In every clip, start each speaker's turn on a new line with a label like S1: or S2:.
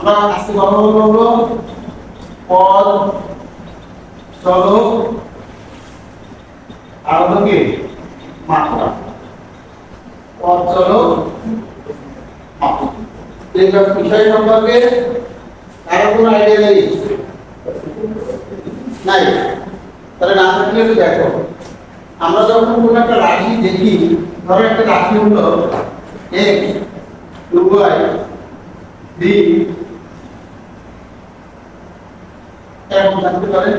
S1: আমরা আজকে কথা বলব পদ চলক আর হলো কি মাত্রা পদ চলক মাত্রা এই বিষয় সম্পর্কে কারও কোনো আইডিয়া নেই? নাই। তাহলে না থাকলে দেখো, আমরা যখন কোনো একটা রাশি দেখি, ধরো একটা রাশি হলো এক্স ওয়াই বি এরকম থাকতে পারে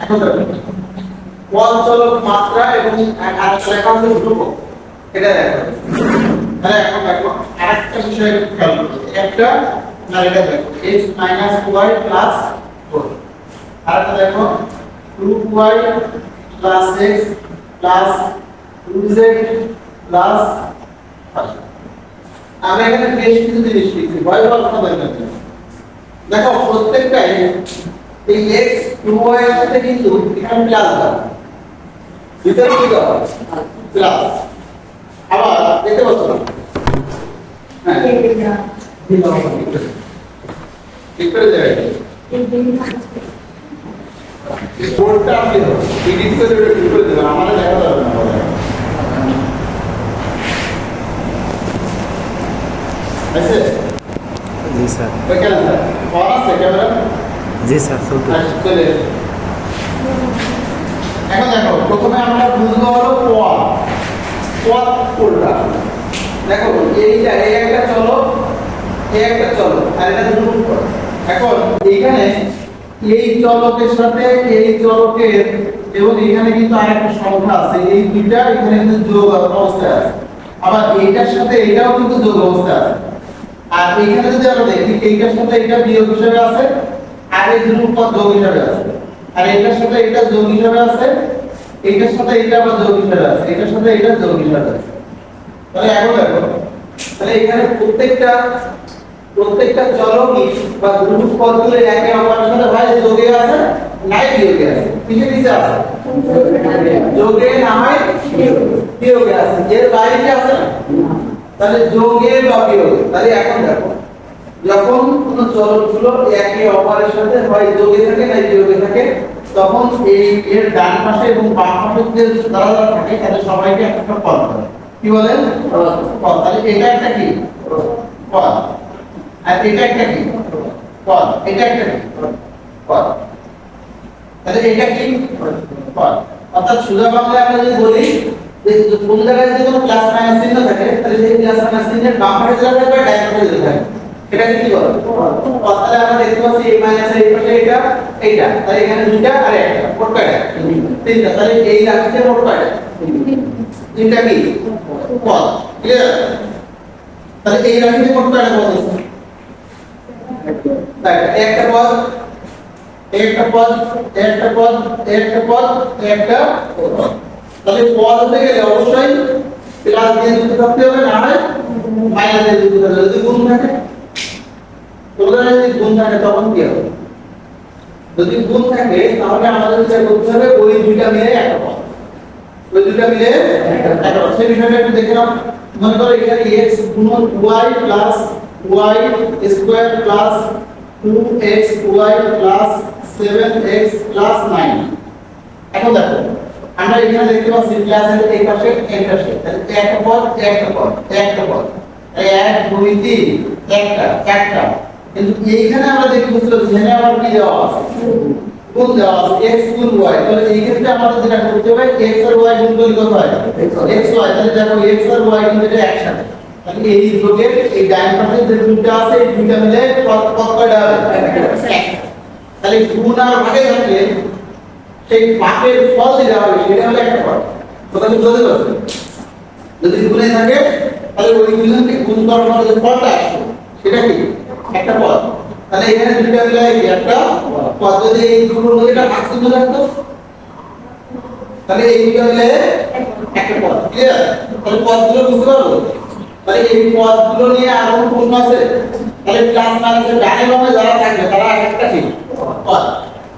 S1: দেখো মাত্রা এবং এখন দেখো একটা না এটা দেখো x মাইনাস y প্লাস 4 আরেকটা দেখো 2y plus plus 2z plus 5 আমরা এখানে বেশ কিছু জিনিস লিখছি ভয় পাওয়ার দরকার নেই। দেখো, প্রত্যেকটাই এই x 2y এর সাথে কিন্তু এখানে প্লাস দাও। ভিতরে কি দাও? প্লাস আবার দেখতে পাচ্ছ না? হ্যাঁ। ঠিক করে দেবে বোর্ডটা করে করে আমাদের দেখা যাবে না। আছে?
S2: জি
S1: স্যার। কেন স্যার অন আছে ক্যামেরা?
S2: জি স্যার
S1: আচ্ছা, এখন দেখো প্রথমে আমরা বুঝব হলো পোয়া পোয়া কোনটা? দেখো এইটা এই একটা চলো এই একটা চলো আর এটা দুটো পড় এখন এইখানে এই চলকের সাথে এই চলকের এবং এখানে কিন্তু আরেকটা সংখ্যা আছে। এই দুইটা এখানে কিন্তু যোগ অবস্থায় আছে। আবার এইটার সাথে এটাও কিন্তু যোগ অবস্থায় আছে। আর এখানে যদি আমরা দেখি এইটার সাথে এটা বিয়োগ হিসেবে আছে, আর এই দুটো পদ যোগ হিসেবে আছে। আর এটার সাথে এটা যোগ হিসেবে আছে এটার সাথে এটা আবার যোগ হিসেবে আছে এটার সাথে এটা যোগ হিসেবে আছে। তাহলে এখন দেখো, তাহলে এখানে প্রত্যেকটা প্রত্যেকটা চলকই বা ধ্রুব পদগুলো একে অপরের সাথে ভাই যোগে আছে, নাই বিয়োগে আছে। কিসে কিসে আছে? যোগে না হয় বিয়োগে আছে। এর বাইরে কি আছে? তাহলে যোগে বা বিয়োগে তাহলে এখন দেখো যখন কোন চলকগুলো একে অপরের সাথে হয় যোগে থাকে না বিয়োগে থাকে তখন এই এর ডান পাশে এবং বাম পাশে যে যারা থাকে তাদের সবাইকে একটা একটা পদ বলে। কি বলেন পদ। তাহলে এটা একটা কি? পদ। আর এটা একটা কি? পদ। এটা একটা কি? পদ। তাহলে এটা কি? পদ। অর্থাৎ সোজা বাংলায় আমরা যদি বলি কোন জায়গায় যদি কোনো প্লাস মাইনাস চিহ্ন থাকে তাহলে সেই প্লাস মাইনাস চিহ্নের বাম পাশে যেটা থাকবে ডান পাশে যেটা থাকবে এটাকে কি বলে পদ তাহলে আমরা দেখতে পাচ্ছি এই মাইনাস এই পাশে এটা এইটা তাহলে এখানে দুইটা আর একটা মোট কয়টা তিনটা তাহলে এই রাশিতে মোট কয়টা তিনটা কি পদ ক্লিয়ার তাহলে এই রাশিতে মোট কয়টা পদ আছে তাই একটা পদ একটা পদ একটা পদ একটা পদ একটা পদ তাহলে পদ হতে গেলে অবশ্যই প্লাস দিয়ে যুক্ত থাকতে হবে না হয় মাইনাস দিয়ে যুক্ত থাকতে হবে। যদি গুণ থাকে তোমরা যদি গুণ থাকে, তখন কি হবে? যদি গুণ থাকে, তাহলে আমাদের যেটা করতে হবে ওই দুইটা মিলে একটা পদ। ওই দুইটা মিলে একটা পদ। সেই বিষয়টা একটু দেখে নাও। মনে করো এখানে x গুণন y plus y square plus 2x y plus 7x plus 9 এখন দেখো আমরা এখানে দেখতে পাচ্ছি প্লাসের এই পাশে এই পাশে। তাহলে একটা পদ একটা পদ একটা পদ। এক দুই তিন একটা একটা। কিন্তু এইখানে আমরা দেখতে পাচ্ছি এখানে আবার কি দেওয়া আছে? গুণ দেওয়া আছে? x গুণ y? তাহলে এই ক্ষেত্রে আমাদের যেটা করতে হবে x আর y গুণ করলে কত হয়? x y তাহলে দেখো x আর y কিন্তু এটা একসাথে। তাহলে এই যোগের এই ডান পাশে যে দুইটা আছে এই দুইটা মিলে কত কত কয়টা হবে তাহলে গুণ আর ভাগে থাকলে সেই পাপের ফল যেটা হবে সেটা হলো একটা পদ কথা বুঝতে পারছ যদি গুণে থাকে, তাহলে ওই দুজনকে গুণ করার পরে যে ফলটা আসবে সেটা কি? একটা পদ তাহলে এখানে দুইটা মিলে একটা পদ যদি এই দুটোর মধ্যে একটা ভাগ চিহ্ন থাকতো তাহলে এই দুইটা মিলে একটা পদ ক্লিয়ার তাহলে পদগুলো বুঝতে পারব? তাহলে এই পদগুলো নিয়ে আরও কোন আছে। তাহলে প্লাস মাইনাসের ডানে বামে যারা থাকবে, তারা একটা কি? পদ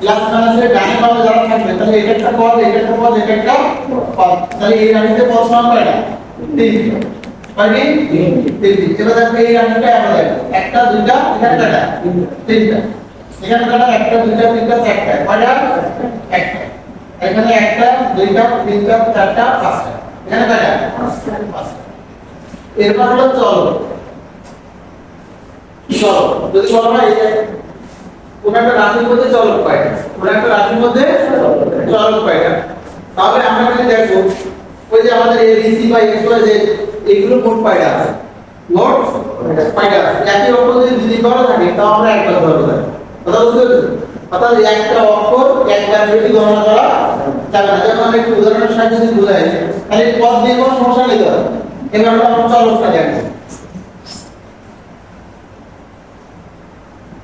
S1: প্লাস মাইনাসের ডানে বামে যারা থাকবে তাহলে এটা একটা পদ এটা একটা পদ এটা একটা পদ। তাহলে এই রাশিতে পদ সমান কয়টা? তিন। কয়টি তিনটি এবার দেখো এই রাশিটা দেখো। একটা দুইটা এখানে কয়টা তিনটা। এখানে কয়টা একটা দুইটা তিনটা চারটা। কয়টা? একটা। এখানে একটা দুইটা তিনটা চারটা পাঁচটা। এখানে কয়টা? পাঁচটা। এরপর হলো চলো। চলো। যদি বলা হয় এই কোন একটা রাশির মধ্যে চলক পাইটা, কোন একটা রাশির মধ্যে চলক পাইটা। তাহলে আমরা যদি দেখো ওই যে আমাদের এই রিসি বা এক্স ওয়াই জেড এগুলো মোট পাইটা আছে। মোট পাইটা আছে। একই অক্ষর যদি দুই দিন থাকে, তাও আমরা একবার ধরবো থাকে কথা বুঝতে পেরেছ? অর্থাৎ একটা অক্ষর একবার বেশি গণনা করা যাবে না। যেমন আমি একটু উদাহরণের সাহায্যে যদি বোঝাই তাহলে পদ দিয়ে কোনো সমস্যা নেই তো? এবার আমরা চলকটা দেখব।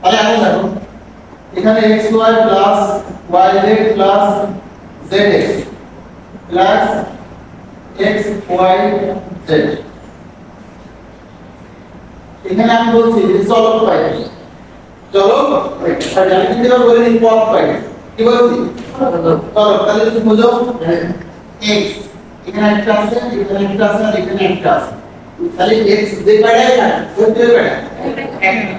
S1: তাহলে এখন দেখো এখানে x y plus y z plus z x plus x y z এখানে আমি বলছি যে চলক পাই। চলক পাই। আর আমি কিন্তু এবার বলে দিই পথ পাই। কি বলছি? চলক তাহলে তুমি বুঝো। x এখানে একটা আছে এখানে একটা আছে আর এখানে একটা আছে। তাহলে x যে পাড়ায় না ওই দুই পাড়ায় একটা।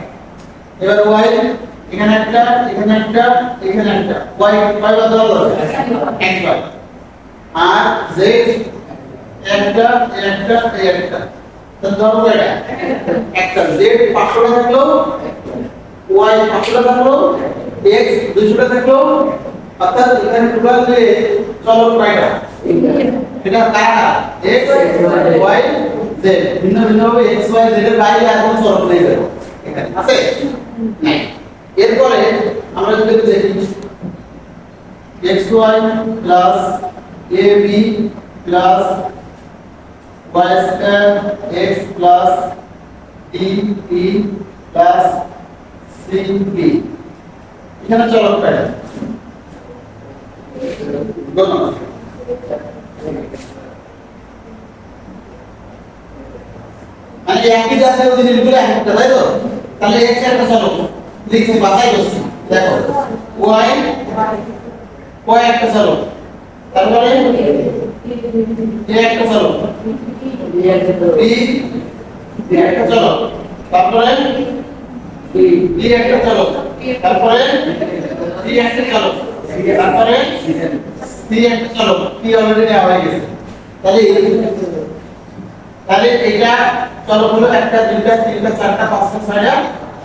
S1: এবার y? এখানে একটা এখানে একটা এখানে একটা। কয় বার দেওয়া হবে? একবার আর z, একটা একটা একটা। তাহলে ধরো কয়টা একটা। Z 500 টা থাকল, y 500 টা থাকল, x 200 থাকল। অর্থাৎ এখানে টোটাল যে চলক কয়টা? এটা y, z ভিন্ন ভিন্ন x, y, z এর বাইরে আর কোনো আছে? এরপরে আমরা যদি একটু দেখি xy plus ab plus y square x plus dp plus cp এখানে চলক প্যাটার্ন ধন্যবাদ। মানে একই জাতীয় জিনিসগুলো একটা তাই তো? তাহলে x একটা চলক লিখছি বাছাই করছি দেখো y y একটা চলক তারপরে a একটা b b একটা চলক তারপরে b একটা চলক তারপরে একটা চলক তারপরে c একটা চলক c অলরেডি নেওয়া হয়ে গেছে? তাহলে তাহলে এটা চলক হলো একটা, দুইটা, তিনটা, চারটা, পাঁচটা, ছয়টা।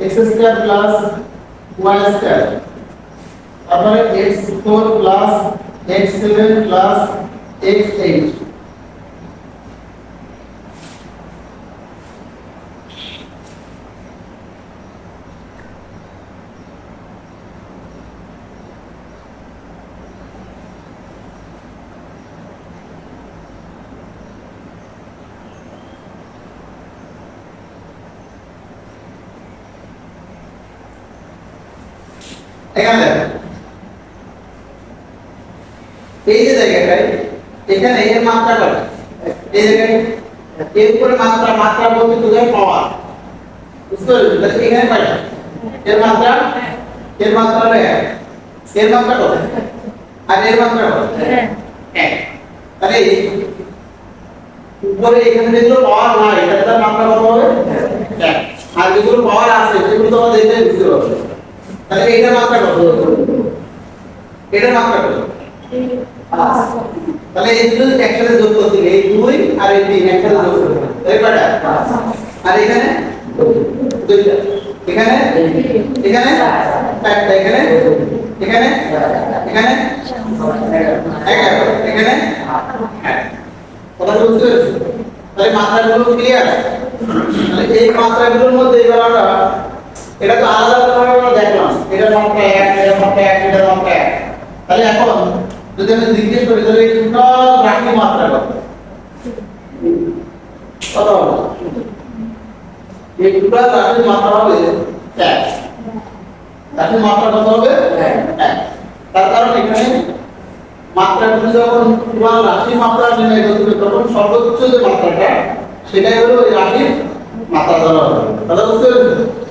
S1: x square plus y square তারপরে x4 plus x7 plus x8 এখানে। এই যে জায়গাটায় এখানে এর মাত্রা কত এই জায়গায়, এর উপরে মাত্রা মাত্রা বলতে বোঝায় পাওয়ার বুঝতে তাহলে এখানে কয়টা এর মাত্রা? এর মাত্রা হলো এর মাত্রা কত? আর এর মাত্রা কত? তাহলে উপরে এখানে যেগুলো পাওয়ার নাই তার মাত্রা কত হবে? আর যেগুলো পাওয়ার আছে, সেগুলো তো আমরা বুঝতে পারব। তাহলে এটার মাত্রা কত? এটার মাত্রা কত? তাহলে এই দুটো একসাথে যোগ করতে এই দুই আর এই তিন একসাথে যোগ করতে তাই কয়টা? আর এখানে? দুইটা। এখানে? এখানে? চারটা। এখানে? এখানে? এখানে? এখানে? এক। কথা বুঝতে পেরেছ? তাহলে মাত্রাগুলো ক্লিয়ার তাহলে এই মাত্রাগুলোর মধ্যে এবার আমরা এটা তো আলাদা আলাদা আমরা দেখলাম। এটা মাত্রা এক এটার মাত্রা এক এটার মাত্রা এক। তাহলে এখন যদি আমি জিজ্ঞেস করি, তাহলে এই টোটাল রাশির মাত্রা কত? কত হবে? এই টোটাল রাশির মাত্রা হবে এক। রাশির মাত্রা কত হবে? এক। তার কারণ এখানে মাত্রাগুলো যখন টোটাল রাশির মাত্রা নির্ণয় করতে হবে, তখন সর্বোচ্চ যে মাত্রাটা, সেটাই হলো ওই রাশির মাত্রা ধরা হবে। তাহলে বুঝতে পেরেছেন?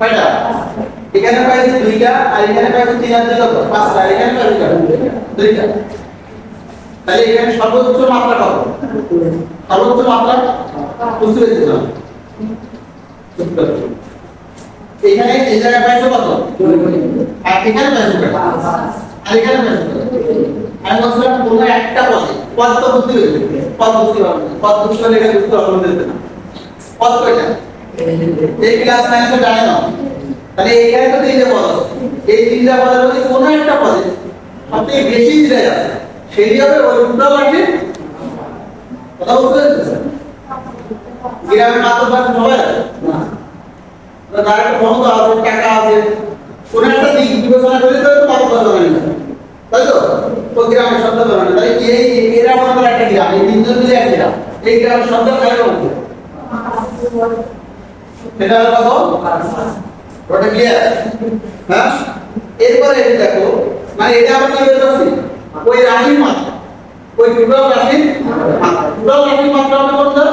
S1: কয়টা? এখানে পাইছি দুইটা, আর এখানে পাইছি তিন আর দুই পাঁচটা এখানে পাইছি? দুইটা? তাহলে এখানে সর্বোচ্চ মাত্রা কত? সর্বোচ্চ মাত্রা? বুঝতে পেরেছি তো? এখানে এই জায়গায় পাইছো কত? আর এখানে পাইছো কত আর এখানে পাইছো কত একটা পদে। পদ তো বুঝতে পেরেছি। পদ বুঝতে পারবে পদ বুঝতে পারলে এখানে বুঝতে না। পদ কয়টা? এই ক্লাস নাইনে জানে না। তাহলে এইখানে তো তিনটে পদ। আছে এই তিনটা পদের মধ্যে কোনো একটা পদে সবথেকে বেশি যেটা আছে, সেই হবে ওই উত্তর রাশি। কথা বুঝতে পেরেছেন? গ্রামের মাত্র বাড়ি সবাই না। তার একটা ক্ষমতা আছে, টাকা আছে। কোন একটা দিক বিবেচনা করে তো মাত্র বাড়ি না। তাই তো? তো গ্রামের শব্দ বানানো তাই এই এরা করে একটা গ্রাম, এই তিনজন মিলে এক গ্রাম এই গ্রামের শব্দ বলতে সেটা হলো কত? ওটা ক্লিয়ার হ্যাঁ? এরপরে এটা দেখো মানে এটা আমরা কি বলছি ওই রাশির মাত্রা। ওই টোটাল রাশির টোটাল রাশির মাত্রা হবে কোনটা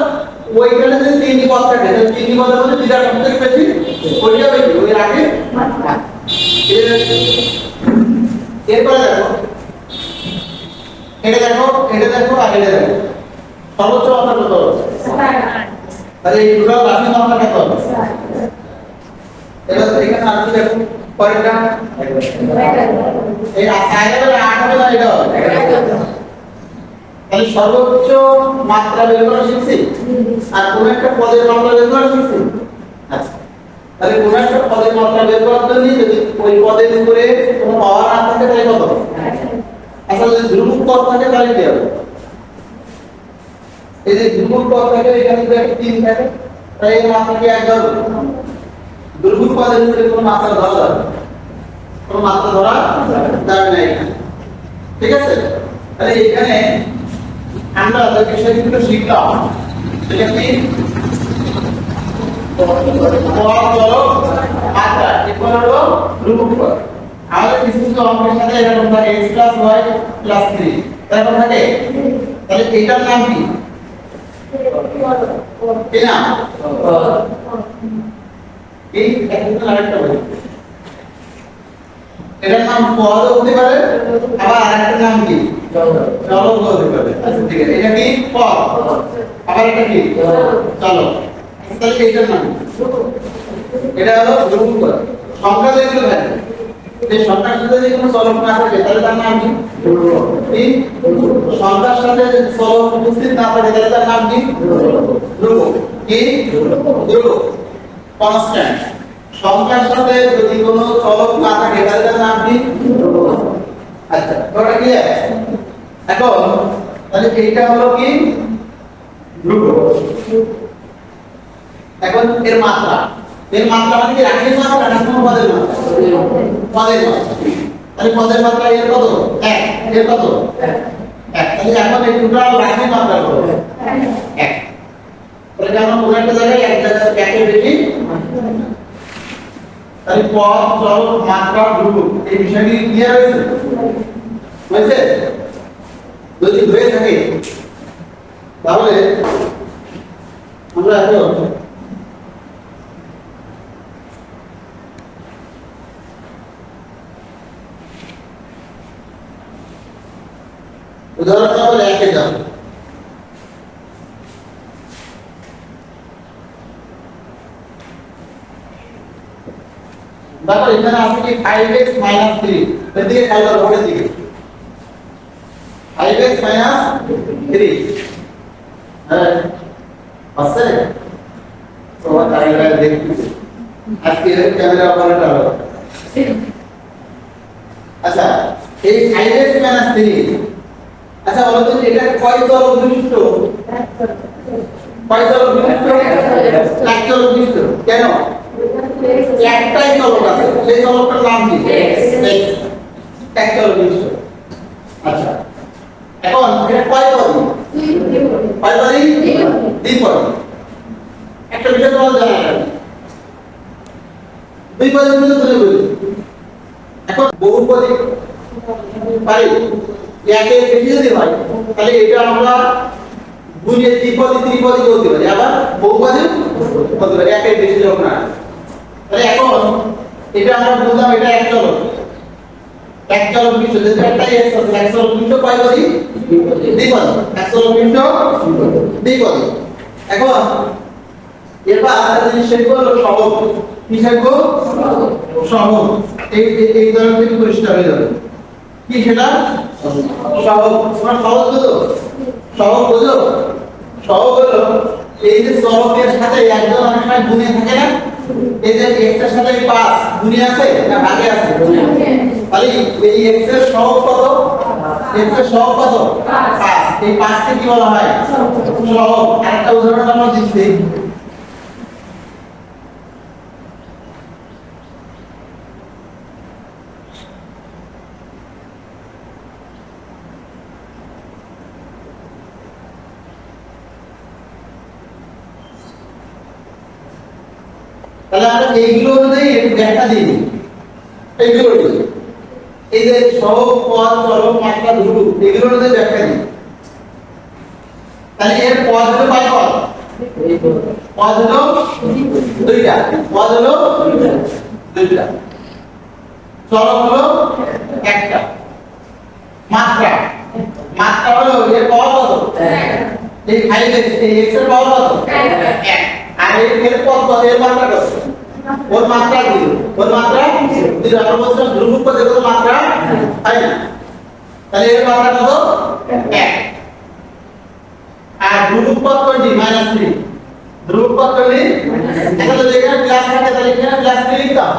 S1: ওইখানে যে তিনটি পদ থাকে সেই তিনটি পদের মধ্যে যেটা সবথেকে বেশি, ওইটা বেশি, ওই রাশির। এরপরে দেখো, এটা দেখো এটা দেখো, আর এটা দেখো। সর্বোচ্চ মাত্রা কত? তাহলে এই টোটাল রাশির মাত্রা কত? এবার এখানে আর কি দেখো? পরেরটা? এই আয়াতের আট হবে না এটা তাহলে সর্বোচ্চ মাত্রা বের করা শিখছি? আর কোন একটা পদের মাত্রা বের করা শিখছি? আচ্ছা। তাহলে কোন একটা পদের মাত্রা বের করার জন্য যদি ওই পদের উপরে কোনো পাওয়ার না থাকে, তাহলে কত হবে? আচ্ছা ধ্রুবক পদ থাকে, তাহলে কি হবে? এই যে ধ্রুবক পদ থাকে এখানে যদি একটা তিন থাকে তাহলে এই মাত্রা কি এক ধরবে দুর্ভুজ পদের উপরে কোনো মাত্রা ধরা যাবে কোনো মাত্রা ধরা যাবে না এখানে। ঠিক আছে? তাহলে এখানে আমরা যে বিষয়গুলো শিখলাম। সেটা কি? আমাদের কিছু কিছু অঙ্কের সাথে এরকম থাকে x প্লাস থ্রি এরকম থাকে তাহলে এটার নাম কি? নাম এই একটা আরেকটা বলি এটার নাম পদ হতে পারে আবার আরেকটা নাম কি? চলক হতে পারে। আচ্ছা ঠিক আছে এটা কি? পদ। আবার এটা কি? চলো। তাহলে এটার নাম এটা হলো সংখ্যা যেগুলো থাকে সংখ্যার সাথে যদি কোনো চলক না থাকে, তাহলে তার নাম কি? কি? সাথে চলক উপস্থিত না থাকে, তাহলে তার নাম কি? কনস্ট্যান্ট সংখ্যার সাথে যদি কোনো চলক না থাকে, তাহলে তার নাম কি? আচ্ছা ওটা কি এখন, তাহলে এইটা হলো কি? ধ্রুবক এখন এর মাত্রা। এর মাত্রা মানে কি? রাখির মাত্রা না কোনো পদের মাত্রা। পদের মাত্রা। তাহলে পদের মাত্রা এর কত? এক। এর কত? এক। তাহলে এখন এই টোটাল রাখির মাত্রা কত এক। তাহলে কেন কোনো একটা জায়গায় এক জায়গায় একের বেশি তাহলে পদ চল মাত্রা ধ্রুবক এই বিষয়টি ক্লিয়ার হয়েছে? হয়েছে? যদি হয়ে থাকে তাহলে আমরা এখন উদাহরণ নম্বর একে যাব তারপর এখানে আছে কি 5x 3 এর দিকে খেয়াল করো ওটার দিকে ফাইভ এক্স মাইনাস থ্রি হ্যাঁ আছে তোমার ক্যামেরা দেখতে আজকে ক্যামেরা অপারেটর আচ্ছা এই ফাইভ এক্স মাইনাস থ্রি আচ্ছা বলো এটা কয় চলক বিশিষ্ট কয় চলক বিশিষ্ট এক চলক বিশিষ্ট কেন? একটাই চলক আছে। সেই চলকটার নাম কি। এক চলক বিশিষ্ট আচ্ছা এখন এটা কয় পদী? কয় পদী? দ্বিপদী একটা বিষয় তোমার জানা দুই পদের মধ্যে তুলে বলি এখন বহুপদী পারি। একের বেশি যদি হয়, তাহলে এটা আমরা গুণে দ্বিপদী ত্রিপদী বলতে পারি। আবার বহুপদী বলতে পারি। একের বেশি যখন হয়, তাহলে এখন এটা আমরা বুঝলাম এটা এক চলক এক চলক বিশিষ্ট যেটা একটা এক্স আছে, এক চলক বিশিষ্ট কয় পদী দ্বিপদী। এক চলক বিশিষ্ট দ্বিপদী। এখন এবার একটা জিনিস শিখব হলো সহগ। কি শিখব সহগ। এই, এই- ধরনের পরিষ্কার হয়ে যাবে। কি সেটা? সহগ, তোমার সহজ বুঝো? সহগ বুঝো? সহগ হলো এই যে সহগের সাথে একজন অনেক সময় গুণে থাকে না? এই যে এক্সের সাথে পাঁচ গুণে আছে না ভাগে আছে? তাহলে এই এক্সের সহগ কত? এক্সের সহগ কত?
S3: পাঁচ।
S1: এই পাঁচকে কি বলা হয়? সহগ। আরেকটা উদাহরণ আমরা দিচ্ছি। আমরা এইগুলো অনুযায়ী একটু ব্যাখ্যা দিই। এইগুলো এই যে সহগ পদ চলক মাত্রা ধ্রুব এগুলো অনুযায়ী ব্যাখ্যা দিই। তাহলে এর পদ হলো কয় পদ। পদ হলো দুইটা। পদ হলো দুইটা। চলক হলো একটা। মাত্রা। মাত্রা হলো এর পাওয়ার কত? এই ফাইভ এক্স এই এক্সের পাওয়ার কত? এক। আর এর এর পদ কত? এর মাত্রা কত? ওর মাত্রা কি? ওর মাত্রা? যদি আমরা বলছিলাম ধ্রুবক পদের কত মাত্রা? তাই না। তাহলে এর মাত্রা কত? এক। আর ধ্রুবক পদ কোনটি? মাইনাস থ্রি ধ্রুবক পদ কোনটি? এখন যদি এখানে প্লাস থাকে তাহলে এখানে প্লাস থ্রি লিখতাম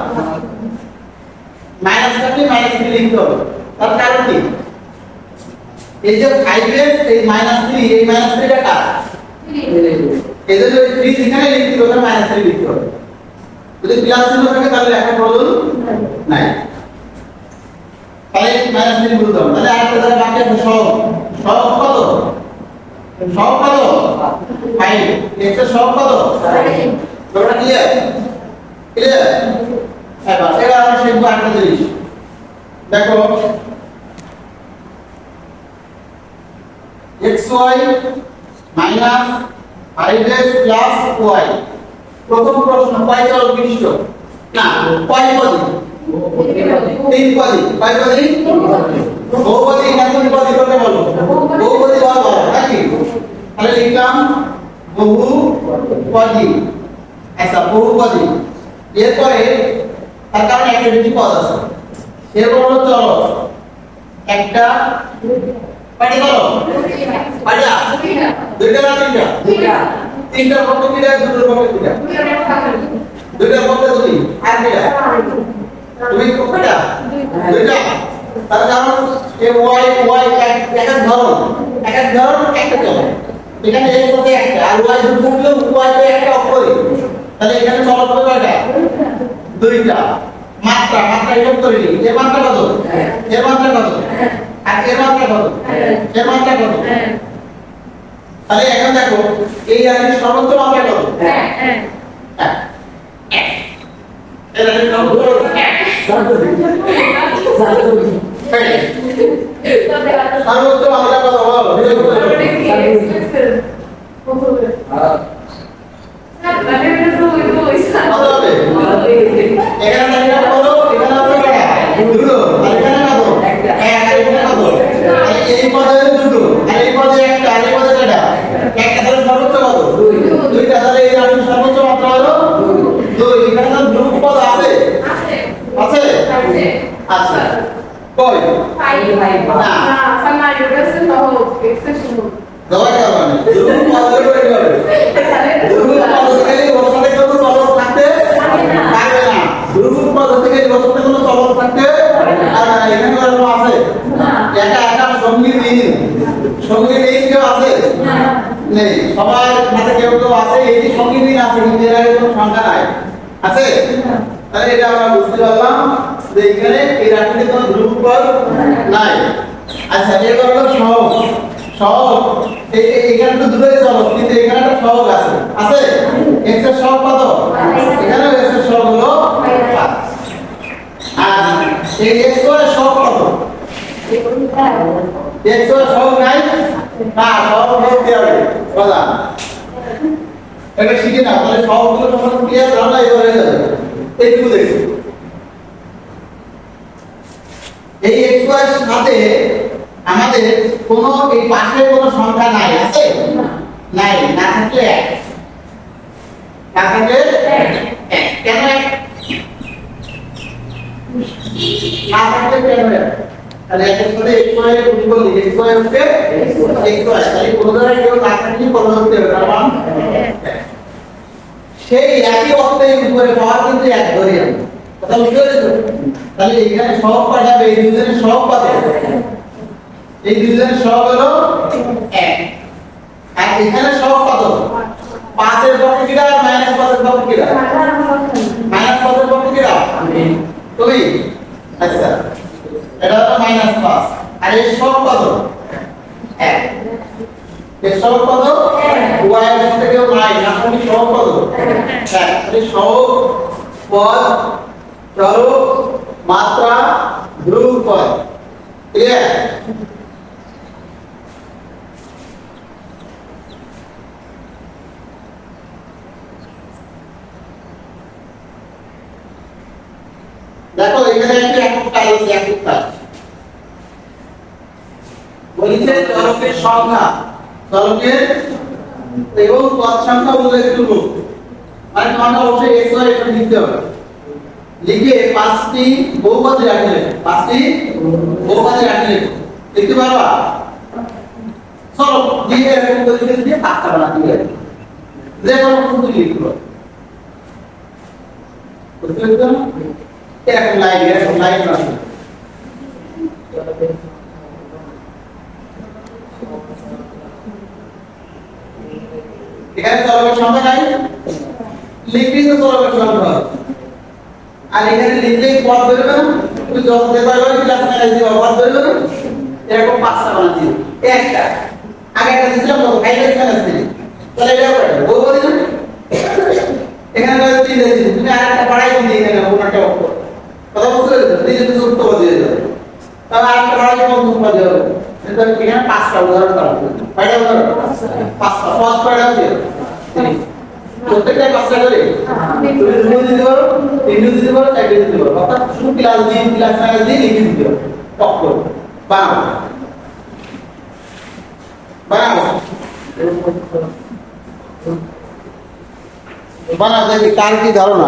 S1: মাইনাস থাকলে মাইনাস থ্রি লিখতে হবে। তার কারণ কি? এই যে ফাইভ এক্স এই মাইনাস থ্রি এই মাইনাস থ্রিটা কার? এই ওই থ্রি যেখানে লিখতে হবে মাইনাস থ্রি লিখতে হবে। যদি প্লাস চিহ্ন থাকে তাহলে লেখার প্রয়োজন নাই। তাহলে মাইনাস থ্রি বলতে হবে। তাহলে আরেকটা জায়গা বাকি আছে সব। সব কত? সব কত? ফাইভ এক্সের সব কত? ব্যাপারটা ক্লিয়ার ক্লিয়ার এবার এবার আমরা শিখব একটা জিনিস। দেখো xy minus 5x plus y প্রথম প্রশ্ন কয় চলক বিশিষ্ট না কয় পদী তিন পদী কয় পদী বহুপদী না তিন পদী করতে বলো। বহুপদী বলো বলো নাকি তাহলে লিখলাম বহু পদী আচ্ছা বহুপদী এরপরে, তার কারণে একটা বেশি পদ আছে। এরপর হলো চলক একটা, পাটি করো। পাটিয়া? দুইটা না তিনটা? তিনটার পক্ষে কিটা দুটোর পক্ষে কিটা দুইটার পক্ষে দুই আর কিটা তুমি কয়টা দুইটা? তার কারণ এ ওয়াই ওয়াই এক এক ধরন। এক এক ধরন একটা চলে। এখানে এক্স হচ্ছে একটা। আর ওয়াই দুটো থাকলেও ওয়াই তো একটা অক্ষরই তাহলে এখানে চলক হবে কয়টা? দুইটা। মাত্রা মাত্রা করে নিই এর মাত্রা কত? এর মাত্রা কত? আর এর মাত্রা কত? এর মাত্রা কত? তাহলে এখন দেখো এই রাশির সর্বোচ্চ মাত্রা কত? এক। এক। সর্বোচ্চ মাত্রা কত হিসাব করে বলো। কত হবে এখানে তালিকা করো এখানে হবে কয়টা দুটো আর এখানে কত এক আর এখানে কত আর এই পদে দুটো আর এই পদে একটা আর এই পদে কয়টা একটা তাহলে সর্বোচ্চ কত দুইটা তাহলে এই রাশির সর্বোচ্চ মাত্রা হলো দুই এখানে তো ধ্রুব পদ আছে আছে আচ্ছা কই না
S3: এটা হচ্ছে সহজ এক্সেপশন
S1: জবাই করবা না দুর্গুণ পদ্ধতি করে কি হবে দুর্গুণ পদ্ধতি বসতে কোনো চলক থাকতে পারবে না দুর্গুণ পদ্ধতি বসতে কোনো চলক থাকতে পারবে না এখানে কোনো আছে একা একা সঙ্গী নেই সঙ্গী নেই কেউ আছে নেই সবার সাথে কেউ কেউ আছে এই যে সঙ্গী দিন আছে কিন্তু এর আগে কোনো সংখ্যা নাই আছে তাহলে এটা আমরা বুঝতে পারলাম যে এখানে এই রাশিতে কোনো ধ্রুবপদ নাই আচ্ছা এবার হলো সহগ সহগ এখানে তো দুটোই সহগ কিন্তু এখানে একটা সহগ আছে। আছে? এক্সের সহগ কত? এখানে এক্সের সহগ হলো। আর এই এক্সের সহগ কত? এক্সের সহগ নাই? না, সহগ বলতে হবে? কথা এটা শিখে না তাহলে সহগগুলো যখন ক্লিয়ার ধারণা এবার হয়ে যাবে। এইটুকু দেখি। এই এক্সের সাথে আমাদের কোনো এই পাশে কোনো সংখ্যা নাই আছে? নাই না থাকলে এক। না থাকলে কেন এক? না থাকলে কেন এক? তাহলে একের সাথে এক্স ওয়াই এর গুণ করলে এক্স ওয়াই হচ্ছে এক্স তাহলে কোনো জায়গায় কেউ না থাকলে কোনো হতে হবে তার সেই একই অর্থে উপরে পাওয়ার কিন্তু এক ধরি আমি কথা বুঝতে পেরেছ? তাহলে এখানে সহগ পাঠাবে এই দুজনের সহগ কত এই দুজনের সহগ হলো এক। আর এখানে সহগ কত? পাঁচের পক্ষে কিরা মাইনাস পাঁচের পক্ষে কিরা? মাইনাস পাঁচের পক্ষে কিরা? তুমি আচ্ছা। এটা হলো মাইনাস পাঁচ। আর এর সহগ কত? এক। সহগ কত? সাথে কেউ নাই, না তুমি সহগ কত? হ্যাঁ তাহলে পদ মাত্রা ধ্রুব পদ। ক্লিয়ার দেখো, এখানে একটা একক কাজ আছে, একক কাজ বলেছে চরকের সংখ্যা। চরকের এবং পদ সংখ্যা উল্লেখ করব মানে তোমাকে অবশ্যই এক্স ওয়াই এটা লিখতে হবে। লিখে পাঁচটি বহুপদী রাখলে, পাঁচটি বহুপদী রাখলে, লিখতে পারবা? চলো, দিয়ে এরকম করে দিয়ে পাঁচটা যে কোনো কিন্তু লিখব বুঝতে এরকম লাইন এরকম লাইন আছে এখানে চলকের সংখ্যা নাই লিখলেই তো চলকের সংখ্যা। আর এখানে লিখলেই পদ বেরোবে না। তুমি যখন দেখবে ক্লাস ম্যানেজ দিবা পদ বেরোবে না। এরকম পাঁচটা বানা দিবে একটা। আগে একটা দিয়েছিলাম তো ফাইভ এক্স দিলে তাহলে এটা করে বউ বলি না। এখানে তিন দিয়েছি তুমি আর একটা বাড়াই দিলে এখানে কোনটা অক্ষর। কথা বুঝতে পেরেছ নিজে ছোট্ট করে দিয়ে দেবে তবে আর একটা বাড়াই কোন তোমার দিয়ে হবে কিন্তু এখানে পাঁচটা উদাহরণ করা হবে কয়টা উদাহরণ। পাঁচটা, পাঁচ কয়টা আছে। প্রত্যেকটা পাঁচটা করে। তুমি দুটো দিতে পারো তিনটে দিতে পারো চারটে অর্থাৎ শুধু ক্লাস দিন ক্লাস না দিয়ে বানাও, দেখি কার কি ধারণা?